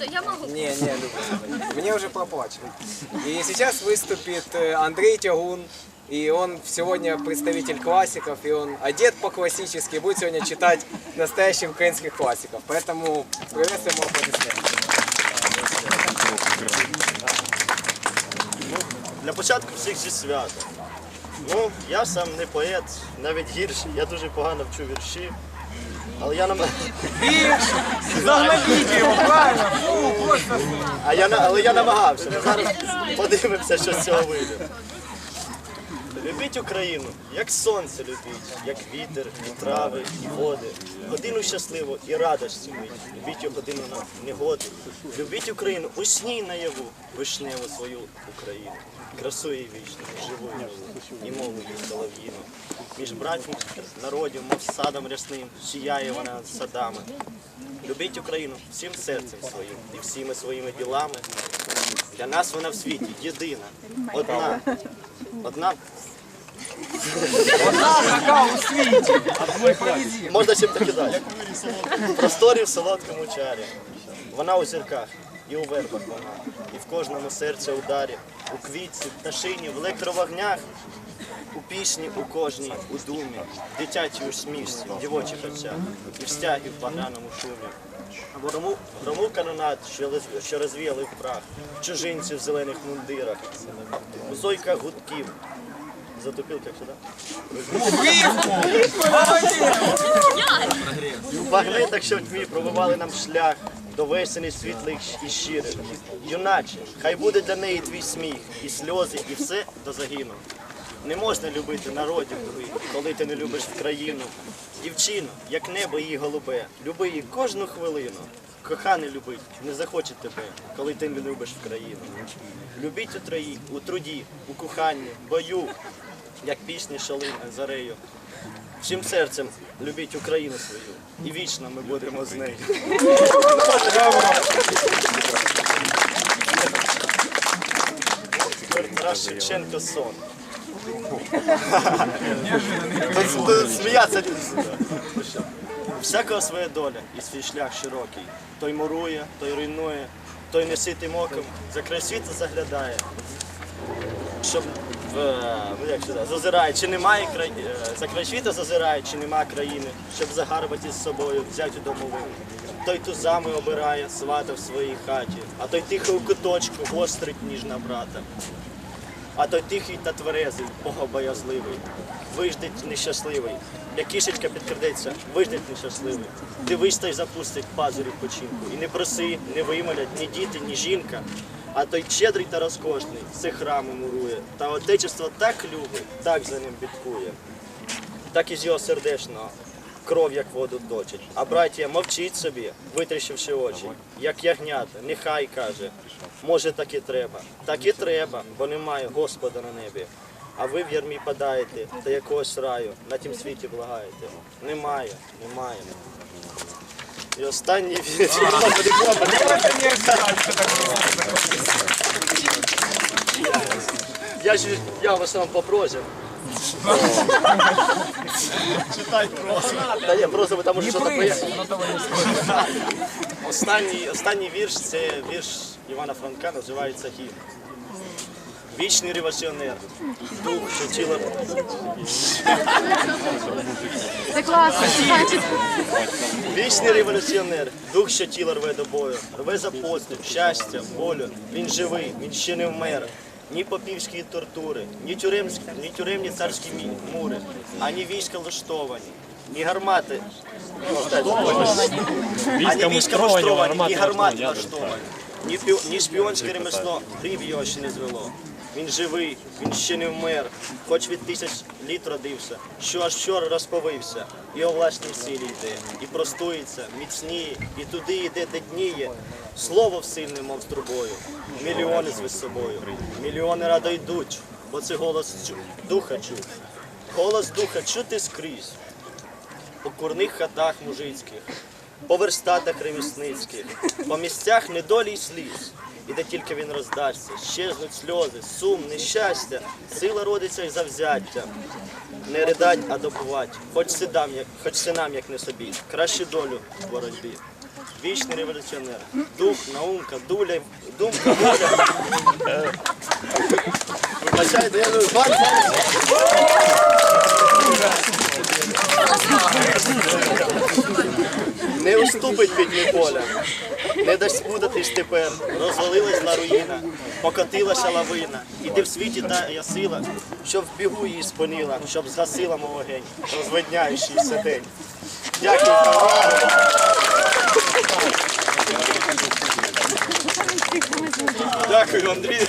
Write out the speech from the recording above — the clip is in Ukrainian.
Что, я могу? Не, не, Люба, мне уже поплачено. И сейчас выступит э, Андрей Тягун, и он сегодня представитель классиков, и он одет по-классически, будет сегодня читать настоящих украинских классиков. Поэтому приветствуем его аплодисменты. Для початку всіх зі свята. Ну, я сам не поет, навіть гірший, я дуже погано вчу вірші. Але я нам... Загладіть його, правильно? А я, на- але я намагався. Ми зараз подивимося, що з цього вийде. Любіть Україну, як сонце любіть, як вітер, і трави, і води. Годину щасливу і радості. Любіть у годину на негоди. Любіть Україну у сні наяву, вишневу свою Україну. Красу її вічну, живу і і мову її солов'їну. Між братніх народів, мов садом рясним, сіяє вона садами. Любіть Україну всім серцем своїм і всіми своїми ділами. Для нас вона в світі єдина, одна, одна. Какая у свете? Можна чим таки далі. В просторі в солодкому чарі. Вона у зірках і у вербах вона, і в кожному серці ударі, у квітці, в пташині, в електровогнях, у пісні у кожній, у думі, в дитячій усмішці, в дівочих очах, і в стягі в багряному шумі. В грому, в грому канонат, що, роз- що розвіяли в прах, чужинці в зелених мундирах, у зойках гудків. Затопилка сюди. І в багнетах, що в тьмі пробивали нам шлях до весени світлих і щирих. Юначе, хай буде для неї твій сміх, і сльози, і все до загину. Не можна любити народів коли ти не любиш країну. Дівчину, як небо її голубе, люби її кожну хвилину. Коханий любить, не захоче тебе, коли ти не любиш країну. Любіть у трої, у труді, у коханні, бою, як пісні шалин зарею. Всім серцем любіть Україну свою, і вічно ми будемо з нею. Тарас Шевченко сон. Сміятися. Всякого своя доля і свій шлях широкий. Той мурує, той руйнує, той неситим оком, за край світу заглядає. Щоб в, ну, як сюди, зазирає, чи немає краї, е, за край зазирає, чи немає країни, щоб загарбати з собою, взяти домовину. Той тузами обирає свата в своїй хаті, а той тихо у куточку гострить ніж на брата. А той тихий та тверезий, богобоязливий, виждить нещасливий, як кішечка підкрадеться, виждить нещасливий. Дивись та й запустить пазурі в починку. І не проси, не вимолять ні діти, ні жінка. А той щедрий та розкошний, все храми мурує, та отечество так любить, так за ним бідкує так із його сердечного кров, як воду точить. А браття мовчить собі, витріщивши очі, як ягнята, нехай каже, може так і треба. Так і треба, бо немає Господа на небі. А ви в ярмі падаєте та якогось раю на тім світі благаєте. Немає, немає. І останній вірш. Я ж я в основному по. Читай прозу. Та ні, прозу, ви там може щось пояснити. Останній, останній вірш це вірш Івана Франка, називається Гімн. Вічний революціонер, дух, що тіло Это классно. Значит, Вічний революціонер, дух, що тіло рве до бою, рве за поступ, щастя, волю. Він живий, він ще не вмер. Ні попівські тортури, ні тюремські, ні тюремні царські мури, ані війська влаштовані, ні гармати. Ані війська влаштовані, ні гармати влаштовані, ні, ні шпіонське ремесло гріб його ще не звело. Він живий, він ще не вмер, хоч від тисяч літ родився, що аж вчора розповився, і о власній силі йде, і простується, міцніє, і туди йде, де дніє. Слово всильне, мов струбою, мільйони зве з собою, мільйони радо йдуть, бо це голос духа чуть. Голос духа чути скрізь, у курних хатах мужицьких, по верстатах ремісницьких, по місцях недолі й сліз. І де тільки він роздасться, щезнуть сльози, сум, нещастя, сила родиться й завзяття. Не ридать, а добувати, хоч синам, як, хоч синам, як не собі, краще долю в боротьбі. вічний революціонер. Дух, наука, дуля, думка. Е, Вибачайте, я не Павлович. Під поля, не дасть спутатись тепер, розвалилась на руїна, покотилася лавина. Іди в світі та я сила, щоб в бігу її спинила, щоб згасила мов вогонь, розвидняючи все день. Дякую. Дякую, Андрій.